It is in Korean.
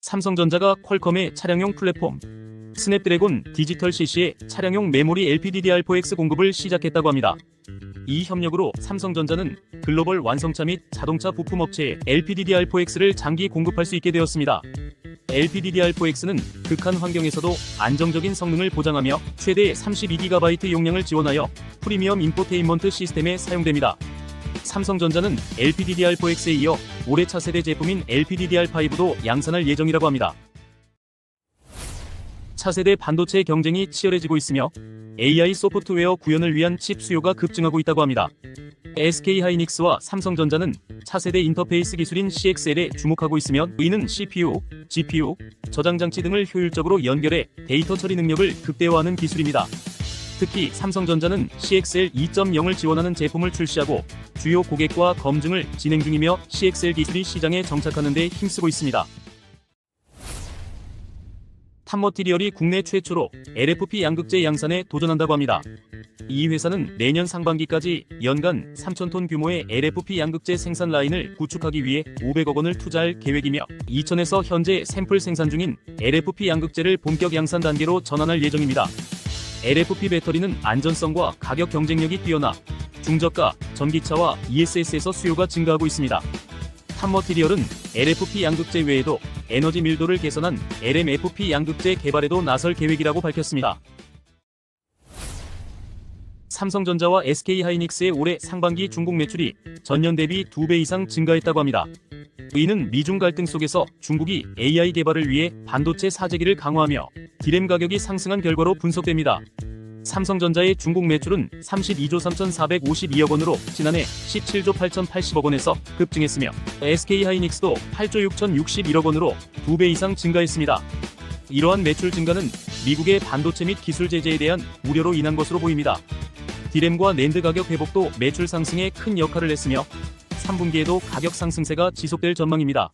삼성전자가 퀄컴의 차량용 플랫폼 스냅드래곤 디지털 CC의 차량용 메모리 LPDDR4X 공급을 시작했다고 합니다. 이 협력으로 삼성전자는 글로벌 완성차 및 자동차 부품 업체에 LPDDR4X를 장기 공급할 수 있게 되었습니다. LPDDR4X는 극한 환경에서도 안정적인 성능을 보장하며 최대 32GB 용량을 지원하여 프리미엄 인포테인먼트 시스템에 사용됩니다. 삼성전자는 LPDDR4X에 이어 올해 차세대 제품인 LPDDR5도 양산할 예정이라고 합니다. 차세대 반도체 경쟁이 치열해지고 있으며 AI 소프트웨어 구현을 위한 칩 수요가 급증하고 있다고 합니다. SK 하이닉스와 삼성전자는 차세대 인터페이스 기술인 CXL에 주목하고 있으며 이는 CPU, GPU, 저장 장치 등을 효율적으로 연결해 데이터 처리 능력을 극대화하는 기술입니다. 특히 삼성전자는 CXL 2.0을 지원하는 제품을 출시하고 주요 고객과 검증을 진행 중이며 CXL 기술이 시장에 정착하는 데 힘쓰고 있습니다. 탑머티리얼이 국내 최초로 LFP 양극재 양산에 도전한다고 합니다. 이 회사는 내년 상반기까지 연간 3,000톤 규모의 LFP 양극재 생산 라인을 구축하기 위해 500억 원을 투자할 계획이며 이천에서 현재 샘플 생산 중인 LFP 양극재를 본격 양산 단계로 전환할 예정입니다. LFP 배터리는 안전성과 가격 경쟁력이 뛰어나 중저가 전기차와 ESS에서 수요가 증가하고 있습니다. 탑머티리얼은 LFP 양극재 외에도 에너지 밀도를 개선한 LMFP 양극재 개발에도 나설 계획이라고 밝혔습니다. 삼성전자와 SK하이닉스의 올해 상반기 중국 매출이 전년 대비 2배 이상 증가했다고 합니다. 이는 미중 갈등 속에서 중국이 AI 개발을 위해 반도체 사재기를 강화하며 디램 가격이 상승한 결과로 분석됩니다. 삼성전자의 중국 매출은 32조 3,452억 원으로 지난해 17조 8,080억 원에서 급증했으며 SK하이닉스도 8조 6,061억 원으로 2배 이상 증가했습니다. 이러한 매출 증가는 미국의 반도체 및 기술 제재에 대한 우려로 인한 것으로 보입니다. 디램과 낸드 가격 회복도 매출 상승에 큰 역할을 했으며 3분기에도 가격 상승세가 지속될 전망입니다.